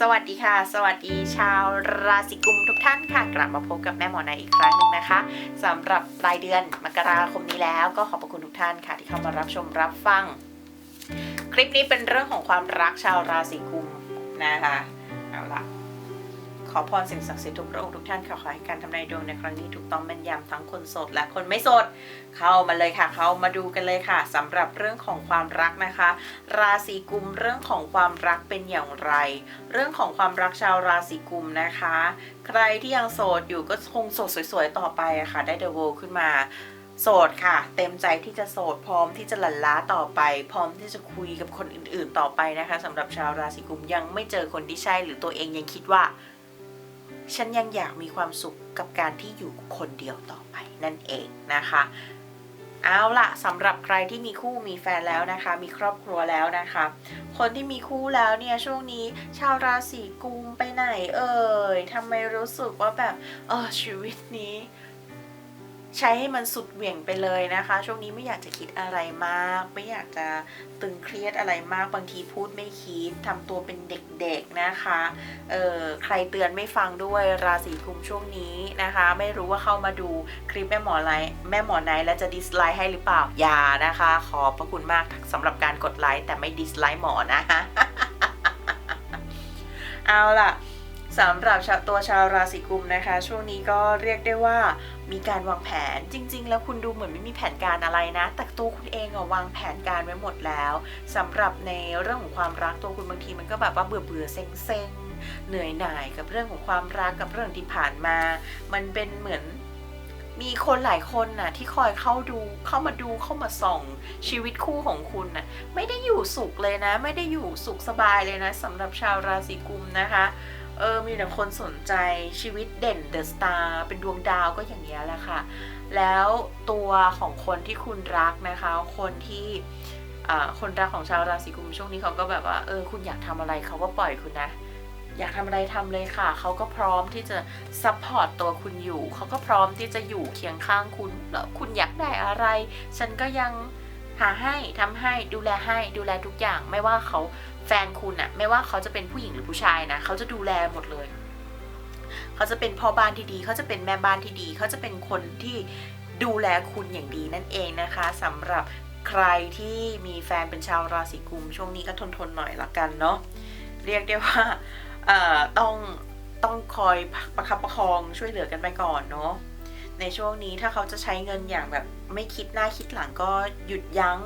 สวัสดีค่ะ สวัสดีชาวราศีกุมทุกท่านค่ะ กลับมาพบกับแม่หมอในอีกครั้งหนึ่งนะคะสำหรับรายเดือนมกราคมนี้แล้ว ก็ขอบพระคุณทุกท่านค่ะ ที่เข้ามารับชมรับฟัง คลิปนี้เป็นเรื่องของความรักชาวราศีกุมนะคะ อพรสิ่งศักดิ์สิทธิ์ทุกพระองค์ทุกท่านค่ะขอให้การทำนายดวงในครั้งนี้ถูกต้องแม่นยำทั้งคนโสดและคนไม่โสดเข้ามาเลยค่ะ เข้ามาดูกันเลยค่ะสำหรับเรื่องของความรักนะคะ ราศีกุมเรื่องของความรักเป็นอย่างไร เรื่องของความรักชาวราศีกุมนะคะ ใครที่ยังโสดอยู่ก็คงโสดสวยๆต่อไปะค่ะได้เดอะโวขึ้นมาโสดค่ะ เต็มใจที่จะโสดพร้อมที่จะหลั่นล้าต่อไป พร้อมที่จะคุยกับคนอื่นๆต่อไปนะคะสำหรับชาวราศีกุมยังไม่เจอคนที่ใช่หรือตัวเองยังคิดว่า ฉันยังอยากมีความสุขกับการที่อยู่คนเดียวต่อไปนั่นเองนะคะ เอาละสำหรับใครที่มีคู่มีแฟนแล้วนะคะ มีครอบครัวแล้วนะคะ คนที่มีคู่แล้วเนี่ยช่วงนี้ชาวราศีกุมไปไหนเอ่ยทำไมรู้สึกว่าแบบเออชีวิตนี้ ใช้ให้มันสุดเหวี่ยงไปเลยนะคะ ช่วงนี้ไม่อยากจะคิดอะไรมาก ไม่อยากจะตึงเครียดอะไรมากบางทีพูดไม่คิดทำตัวเป็นเด็กๆนะคะเออใครเตือนไม่ฟังด้วยราศีกุมช่วงนี้นะคะ ไม่รู้ว่าเข้ามาดูคลิปแม่หมอไลฟ์แม่หมอไนแล้วจะดิสไลค์ให้หรือเปล่าอย่านะคะ ขอบพระคุณมากสำหรับการกดไลค์แต่ไม่ดิสไลค์หมอนะคะเอาล่ะ สำหรับชาวตัวชาวราศีกุมนะคะ ช่วงนี้ก็เรียกได้ว่ามีการวางแผนจริง ๆ แล้วคุณดูเหมือนไม่มีแผนการอะไรนะ แต่ตัวคุณเองอะวางแผนการไว้หมดแล้วสำหรับในเรื่องของความรักตัวคุณบางทีมันก็แบบว่าเบื่อเบื่อเซ็งเซ็งเหนื่อยหน่ายกับเรื่องของความรักกับเรื่องที่ผ่านมา มันเป็นเหมือนมีคนหลายคนน่ะที่คอยเข้าดูเข้ามาดูเข้ามาส่องชีวิตคู่ของคุณน่ะไม่ได้อยู่สุขเลยนะ ไม่ได้อยู่สุขสบายเลยนะสำหรับชาวราศีกุมนะคะ เออมีแต่คนสนใจชีวิตเด่นเดอะสตาร์เป็นดวงดาวก็อย่างนี้ยแหละค่ะ แล้วตัวของคนที่คุณรักนะคะ คนที่คนรักของชาวราศีกุมช่วงนี้เขาก็แบบว่าเออคุณอยากทำอะไรเขาก็ปล่อยคุณนะ อยากทำอะไรทำเลยค่ะ เขาก็พร้อมที่จะซัพพอร์ตตัวคุณอยู่ เขาก็พร้อมที่จะอยู่เคียงข้างคุณแล้วคุณอยากได้อะไร ฉันก็ยัง หาให้ทำให้ดูแลให้ดูแลทุกอย่าง ไม่ว่าเขาแฟนคุณอะไม่ว่าเขาจะเป็นผู้หญิงหรือผู้ชายนะเขาจะดูแลหมดเลย เขาจะเป็นพ่อบ้านที่ดี เขาจะเป็นแม่บ้านที่ดี เขาจะเป็นคนที่ดูแลคุณอย่างดีนั่นเองนะคะสำหรับใครที่มีแฟนเป็นชาวราศีกุม ช่วงนี้ก็ทนทนหน่อยละกันเนาะเรียกได้ว่าต้องต้องคอยประคับประคองช่วยเหลือกันไปก่อนเนาะ ในช่วงนี้ถ้าเขาจะใช้เงินอย่างแบบไม่คิดหน้าคิดหลังก็หยุดยั้ง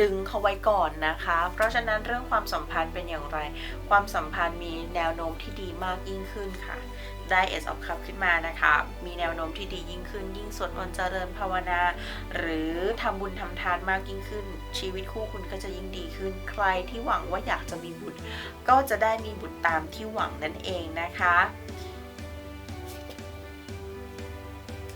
ดึงเขาไว้ก่อนนะคะ เพราะฉะนั้นเรื่องความสัมพันธ์เป็นอย่างไร ความสัมพันธ์มีแนวโน้มที่ดีมากยิ่งขึ้นค่ะ ได้เอสออฟคัพขึ้นมานะคะ มีแนวโน้มที่ดียิ่งขึ้น ยิ่งสวดมนต์เจริญภาวนา หรือทำบุญทำทานมากยิ่งขึ้น ชีวิตคู่คุณก็จะยิ่งดีขึ้น ใครที่หวังว่าอยากจะมีบุตร ก็จะได้มีบุตรตามที่หวังนั่นเองนะคะ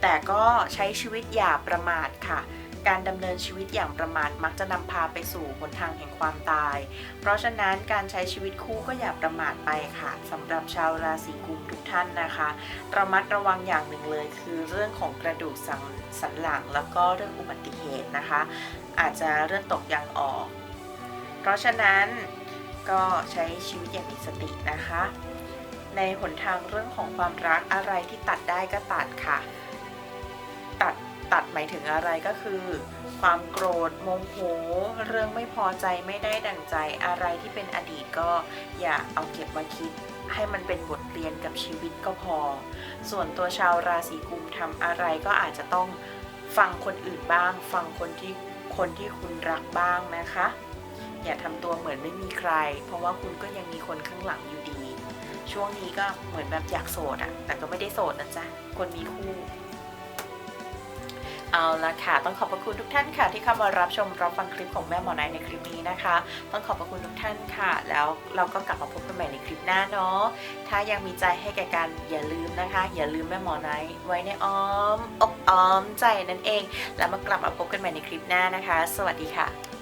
แต่ก็ใช้ชีวิตอย่าประมาทค่ะ การดำเนินชีวิตอย่างประมาทมักจะนำพาไปสู่หนทางแห่งความตาย เพราะฉะนั้นการใช้ชีวิตคู่ก็อย่าประมาทไปค่ะสำหรับชาวราศีกุมทุกท่านนะคะ ระมัดระวังอย่างหนึ่งเลยคือเรื่องของกระดูกสันสนหลังแล้วก็เรื่องอุบัติเหตุนะคะ อาจจะเลือดตกยางออก เพราะฉะนั้นก็ใช้ชีวิตอย่างมีสตินะคะ ในหนทางเรื่องของความรักอะไรที่ตัดได้ก็ตัดค่ะ ตัดตัดหมายถึงอะไรก็คือ ความโกรธโมโหเรื่องไม่พอใจไม่ได้ดังใจอะไรที่เป็นอดีตก็อย่าเอาเก็บมาคิด ให้มันเป็นบทเรียนกับชีวิตก็พอ ส่วนตัวชาวราศีกุมทำอะไรก็อาจจะต้องฟังคนอื่นบ้าง ฟังคนที่คนที่คุณรักบ้างนะคะ อย่าทำตัวเหมือนไม่มีใคร เพราะว่าคุณก็ยังมีคนข้างหลังอยู่ดี ช่วงนี้ก็เหมือนแบบอยากโสดอะแต่ก็ไม่ได้โสดนะจ๊ะคนมีคู่ เอาละค่ะ ต้องขอบพระคุณทุกท่านค่ะ ที่เข้ามารับชมรับฟังคลิปของแม่หมอไนท์ในคลิปนี้นะคะ ต้องขอบพระคุณทุกท่านค่ะ แล้วเราก็กลับมาพบกันใหม่ในคลิปหน้าเนาะถ้ายังมีใจให้แก่กันอย่าลืมนะคะ อย่าลืมแม่หมอไนท์ไว้ในอ้อมอกอ้อมใจนั่นเอง แล้วมากลับมาพบกันใหม่ในคลิปหน้านะคะ สวัสดีค่ะ